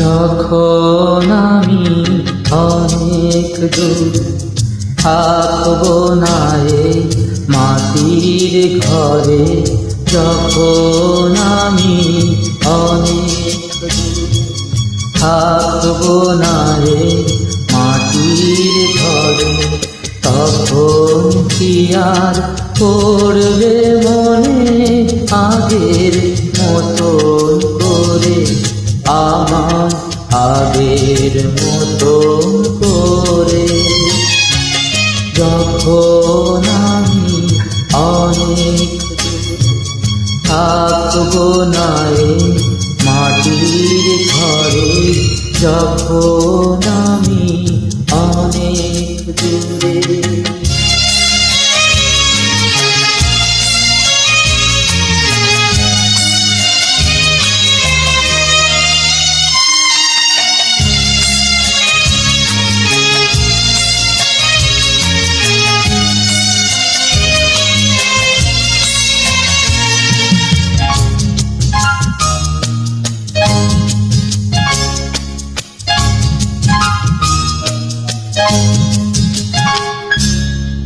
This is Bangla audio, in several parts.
যখন আমি অনেক দূর থাকব না মাটির ঘরে, যখন আমি অনেক দূর থাকব না মাটির ঘরে, তখন কি আর পড়বে মনে আগের আগের মতো করে। যখন আমি অনেক থাকব না এই মাটির ঘরে যখন আমি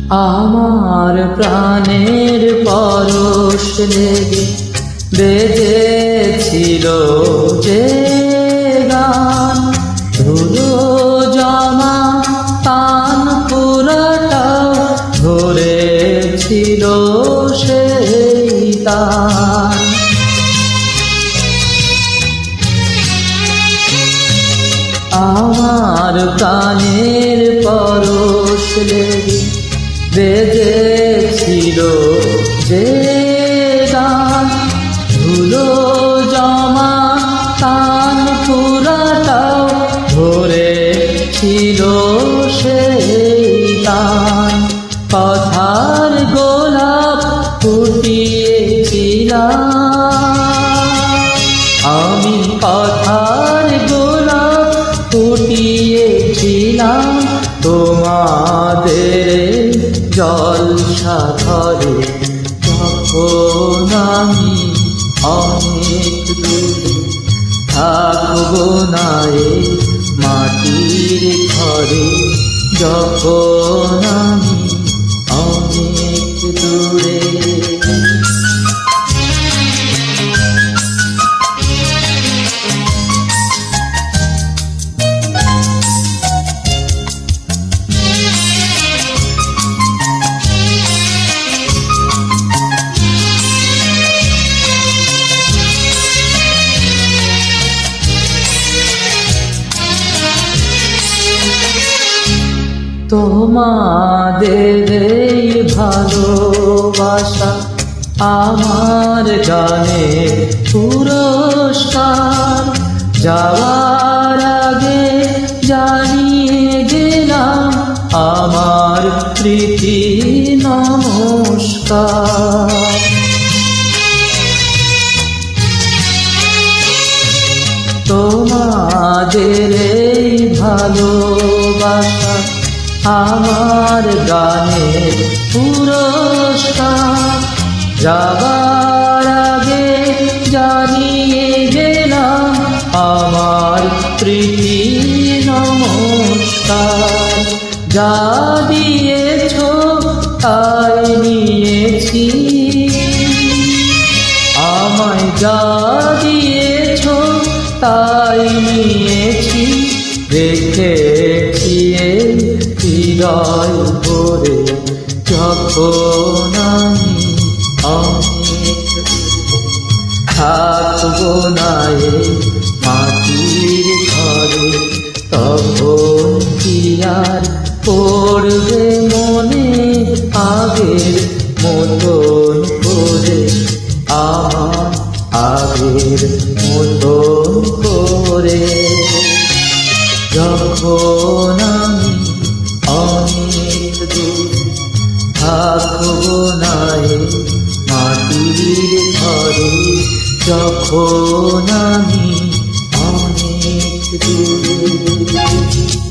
আমার প্রাণের পরশ লেগে বেজেছিল যে গান। ধুলো জমা তান পুরাটাও ধরেছিল সেই তান আমার প্রাণের পরশ লেগে যে গান ধুলো জমা কান পুরাটাও ধরে ছিল সেই গান। কথার গোলাপ ফুটিয়েছিলাম। আমি কথার গোলাপ ফুটিয়েছিলাম। তোমাদের জল সাথরে যখন আমি অনেক দূরে থাকব না মাটির ঘরে যখন আমি তোমাদের ভালোবাসা, আমার গানে পুরস্কার। যাওয়ার আগে জানিয়ে গেলাম আমার প্রীতি নমস্কার। তোমাদের এই ভালোবাসা আমার গানের পুরস্কার যাবার আগে জানিয়ে গেলাম আমার প্রীতি নমস্কার। যা দিয়েছ তাই নিয়েছি। আমায় যা দিয়েছ তাই নিয়েছি। এই হৃদয় ভরে যখন আমি অনেক থাকব না মাটির ঘরে, তখন কি আর পড়বে মনে আগের মতন করে? আমার আগের মতন করে। যখন আমি যখন আমি অনেক দূর